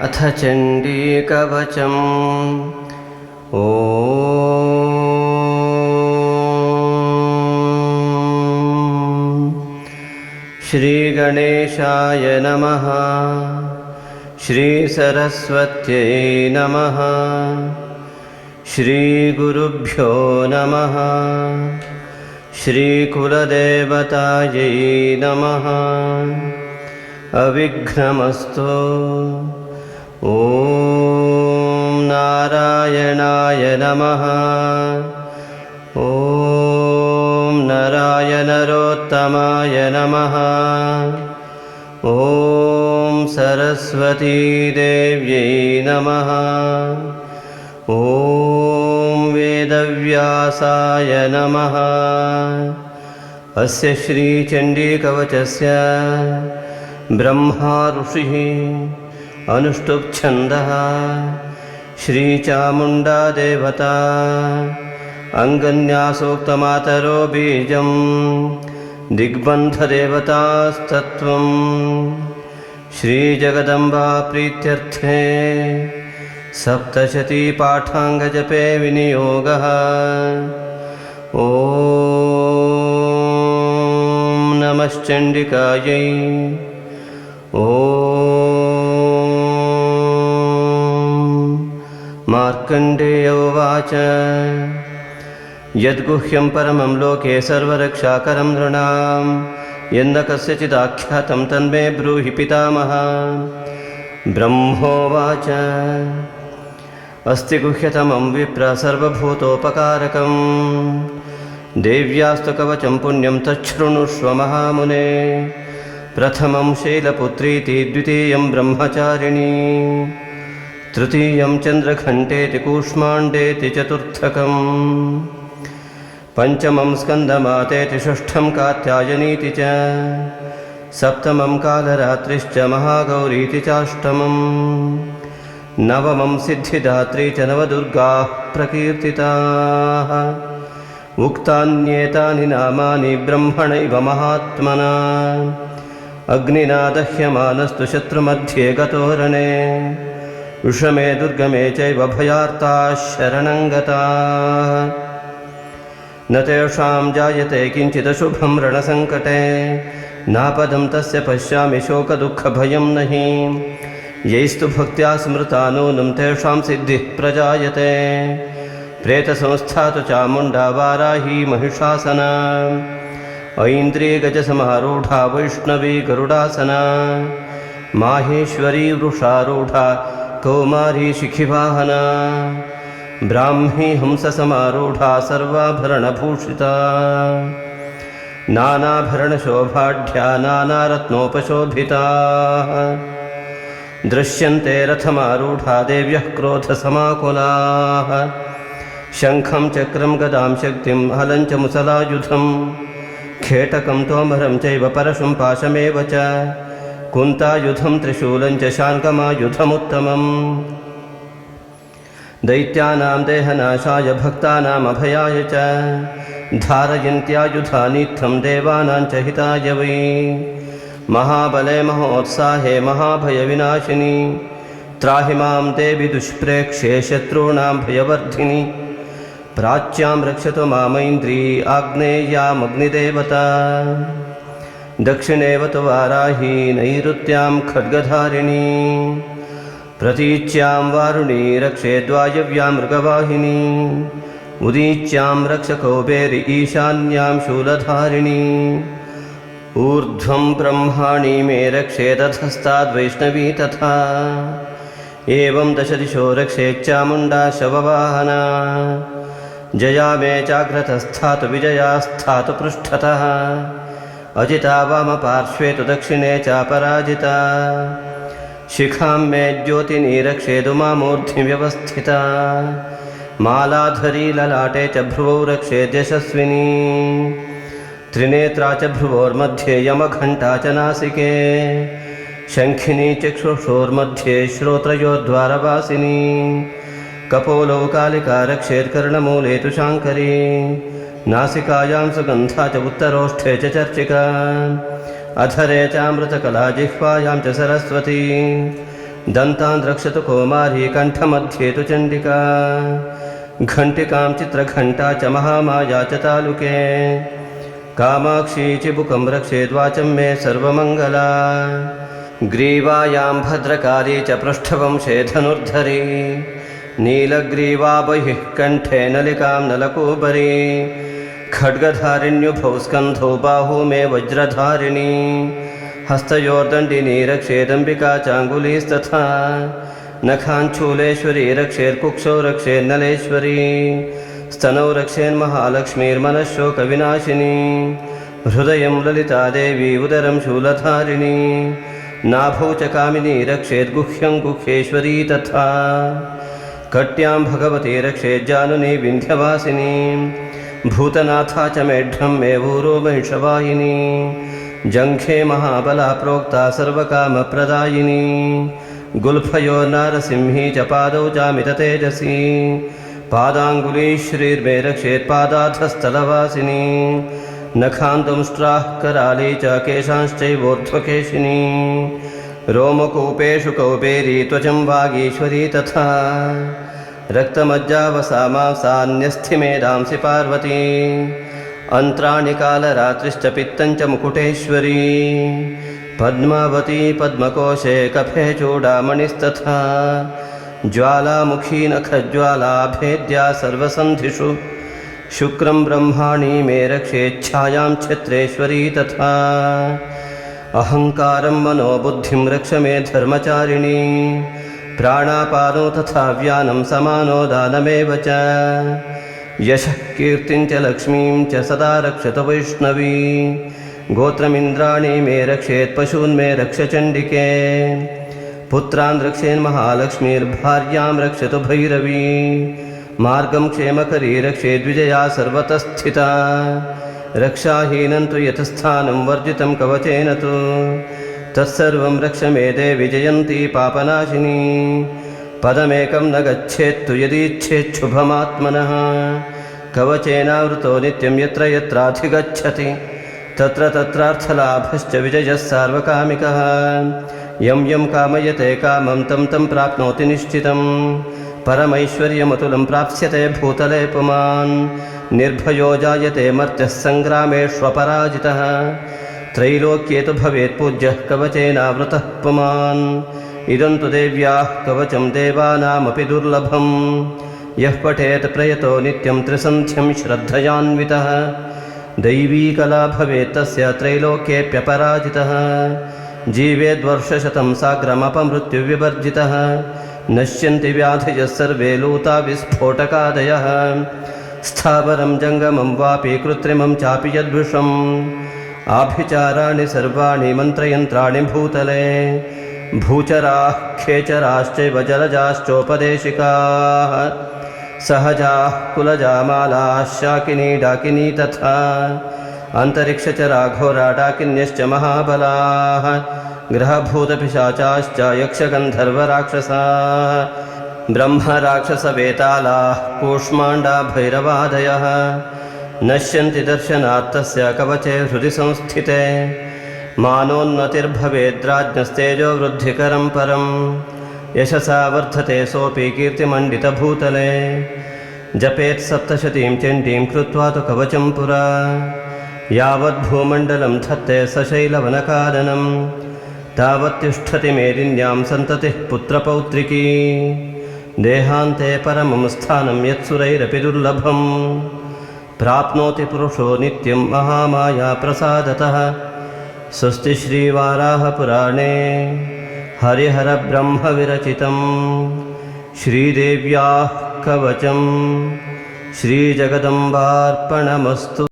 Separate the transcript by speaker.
Speaker 1: अथ चण्डीकवचम् ॐ श्रीगणेशाय नमः। श्रीसरस्वत्यै नमः। श्रीगुरुभ्यो नमः। श्रीकुलदेवतायै नमः। अविघ्नमस्तु ॐ नारायणाय नमः। ॐ नराय नरोत्तमाय नमः। ॐ सरस्वतीदेव्यै नमः। ॐ वेदव्यासाय नमः। अस्य श्रीचण्डीकवचस्य ब्रह्मा ऋषिः अनुष्टुप्छन्दः। श्रीचामुण्डा देवता अङ्गन्यासोक्तमातरो बीजं दिग्बन्धदेवतास्तत्त्वं श्रीजगदम्बा प्रीत्यर्थे। सप्तशतीपाठाङ्गजपे विनियोगः। ॐ नमश्चण्डिकायै ॐ मार्कण्डेय उवाच। यद्गुह्यं परमं लोके सर्वरक्षाकरं नृणां यन्न कस्यचिदाख्यातं तन्मे ब्रूहि पितामह। ब्रह्मोवाच। अस्ति गुह्यतमं विप्र सर्वभूतोपकारकं देव्यास्तु कवचं पुण्यं तच्छृणुष्व महामुने। प्रथमं शैलपुत्रीति द्वितीयं ब्रह्मचारिणी तृतीयं चन्द्रघण्टेति कूष्माण्डेति चतुर्थकम्। पञ्चमं स्कन्दमातेति षष्ठं कात्यायनीति च। सप्तमं कालरात्रिश्च महागौरीति चाष्टमम्। नवमं सिद्धिदात्री च नवदुर्गाः प्रकीर्तिताः। उक्तान्येतानि नामानि ब्रह्मणैव महात्मना। अग्निना दह्यमानस्तु शत्रुमध्ये गतोरणे विषमे दुर्गमे चैव भयार्ताः शरणं गताः। न तेषां जायते किञ्चिदशुभं रणसङ्कटे। नापदं तस्य पश्यामि शोकदुःखभयं नहि। यैस्तु भक्त्या स्मृता नूनं तेषां सिद्धिः प्रजायते। प्रेतसंस्था तु चामुण्डा वाराही महिषासना। गज ऐन्द्रियगजसमारूढा वैष्णवी गरुडासना। माहेश्वरी वृषारूढा कौमारी शिखिवाहना। ब्राह्मी हंससमारूढा सर्वाभरणभूषिता। नानाभरणशोभाढ्या नानारत्नोपशोभिताः। दृश्यन्ते रथमारूढा देव्यः क्रोधसमाकुलाः। शङ्खं चक्रं गदां शक्तिं हलं च मुसलायुधं। खेटकं तोमरं चैव परशुं पाशमेव च कुन्तायुधं त्रिशूलं च शाङ्कमायुधमुत्तमम् दैत्यानां देहनाशाय भक्तानामभयाय च। धारयन्त्यायुधानीत्थं देवानां च हिताय वै। महाबले महोत्साहे महाभयविनाशिनि। त्राहि मां देवि दुष्प्रेक्ष्ये शत्रूणां भयवर्धिनि। प्राच्यां रक्षतु मामैन्द्री आग्नेयामग्निदेवता दक्षिणेव तु वाराही नैऋत्यां खड्गधारिणी। प्रतीच्यां वारुणी रक्षेद्वायव्यां मृगवाहिनी। उदीच्यां रक्षकौबेरि ईशान्यां शूलधारिणी। ऊर्ध्वं ब्रह्माणि मे रक्षेदधस्ताद्वैष्णवी तथा। एवं दशदिशो रक्षेच्चामुण्डा शववाहना। जया मे चाग्रतस्थातु विजयास्थातु पृष्ठतः अजिता वामपार्श्वे तु दक्षिणे चापराजिता। शिखां मे ज्योतिनी रक्षेदु मामूर्ध्नि व्यवस्थिता। मालाधरी ललाटे च भ्रुवौ रक्षेद्यशस्विनी त्रिनेत्रा च भ्रुवोर्मध्ये यमघण्टा च नासिके। शङ्खिनी चक्षुषोर्मध्ये श्रोत्रयोद्वारवासिनी। कपोलौ कालिका रक्षेत्कर्णमूले तु शाङ्करी नासिकायां सुगन्धा च उत्तरोष्ठे च चर्चिका। अधरे चामृतकला जिह्वायां च सरस्वती। दन्तान् रक्षतु कौमारी कण्ठमध्ये तु चण्डिका। घण्टिकां चित्रघण्टा च महामाया च तालुके। कामाक्षी चिबुकं रक्षेद्वाचं मे सर्वमङ्गला। ग्रीवायां भद्रकाली च पृष्ठवंशे धनुर्धरी। नीलग्रीवा बहिः कण्ठे नलिकां नलकूबरी। खड्गधारिण्युभौ स्कन्धौ बाहू मे वज्रधारिणी। हस्तयोर्दण्डिनी रक्षेदम्बिका चाङ्गुलीस्तथा। नखाञ्चूलेश्वरी रक्षेर्कुक्षौ रक्षेर्नलेश्वरी स्तनौ रक्षेन्महालक्ष्मीर्मनःशोकविनाशिनी हृदयं ललिता देवी उदरं शूलधारिणी। नाभौ च कामिनी रक्षेद्गुह्यं गुह्येश्वरी तथा। कट्यां भगवती रक्षेज्जानुनी विन्ध्यवासिनी भूतनाथा च मेढ्रं मेवूरो महिषवाहिनी जङ्घे महाबला प्रोक्ता सर्वकामप्रदायिनी। गुल्फयो नारसिंही च पादौ चामिततेजसी पादाङ्गुली श्रीर्मे रक्षेत्पादाधस्थलवासिनी नखान्तुंष्ट्राः कराली च केशांश्चैवोर्ध्वकेशिनी। रोमकूपेषु कौपेरी त्वचं वागीश्वरी तथा रक्तमज्जावसामांसान्यस्थिमेधांसि पार्वती। अन्त्राणि कालरात्रिश्च पित्तञ्च मुकुटेश्वरी। पद्मावती पद्मकोशे कफे चूडामणिस्तथा। ज्वालामुखी नखज्वाला भेद्या सर्वसन्धिषु। शुक्रं ब्रह्माणि मे रक्षेच्छायां छत्रेश्वरी तथा। अहङ्कारं मनोबुद्धिं रक्ष मे धर्मचारिणी प्राणापानो तथा व्यानं समानो दानमेव च। यशः कीर्तिं च लक्ष्मीं च सदा रक्षत वैष्णवी। गोत्रमिन्द्राणि मे रक्षेत् पशून्मे रक्ष चण्डिके। पुत्रान् रक्षेन्महालक्ष्मीर्भार्यां रक्षतु भैरवी। मार्गं क्षेमकरी रक्षेद्विजया सर्वतः स्थिता रक्षाहीनं तु यथस्थानं वर्जितं कवचेन तु तत्सर्वं रक्ष मे देवि जयन्ती पापनाशिनी। पदमेकं न गच्छेत्तु यदीच्छेच्छुभमात्मनः। कवचेनावृतो नित्यं यत्र यत्राधिगच्छति तत्र तत्रार्थलाभश्च विजयः सार्वकामिकः। यं यं कामयते कामं तं तं प्राप्नोति निश्चितं परमैश्वर्यमतुलं प्राप्स्यते भूतले पुमान्। निर्भयो जायते मर्त्यः सङ्ग्रामेष्वपराजितः त्रैलोक्ये तु भवेत् पूज्यः कवचेनावृतः पुमान्। इदं तु देव्याः कवचं देवानामपि दुर्लभं यः पठेत् प्रयतो नित्यं त्रिसन्ध्यं श्रद्धयान्वितः। दैवी कला भवेत् तस्य त्रैलोक्येऽप्यपराजितः जीवेद्वर्षशतं साग्रमपमृत्युविवर्जितः। नश्यन्ति व्याधयः सर्वे लूता विस्फोटकादयः। स्थावरं जङ्गमं वापि कृत्रिमं चापि यद्विषम् आभिचाराणि सर्वाणि मन्त्रयन्त्राणि भूतले। भूचराः खेचराश्चैव जलजाश्चोपदेशिकाः। सहजाः कुलजामालाः शाकिनी डाकिनी तथा अन्तरिक्षचराघोरा डाकिन्यश्च महाबलाः। ग्रहभूतपिशाचाश्च यक्षगन्धर्वराक्षसाः। ब्रह्मराक्षसवेतालाः कूष्माण्डा भैरवादयः नश्यन्ति दर्शनात् तस्य कवचे हृदि संस्थिते। मानोन्नतिर्भवेद्राज्ञस्तेजो वृद्धिकरं परं। यशसा वर्धते सोऽपि कीर्तिमण्डितभूतले। जपेत् सप्तशतीं चण्डीं कृत्वा तु कवचं पुरा। यावद्भूमण्डलं धत्ते सशैलवनकाननं। तावत्तिष्ठति मेदिन्यां सन्ततिः पुत्रपौत्रिकी। देहान्ते परमं स्थानं यत्सुरैरपि दुर्लभं प्राप्नोति पुरुषो नित्यं महामायाप्रसादतः। स्वस्ति श्रीवाराहपुराणे हरिहरब्रह्मविरचितं श्रीदेव्याः कवचं श्रीजगदम्बार्पणमस्तु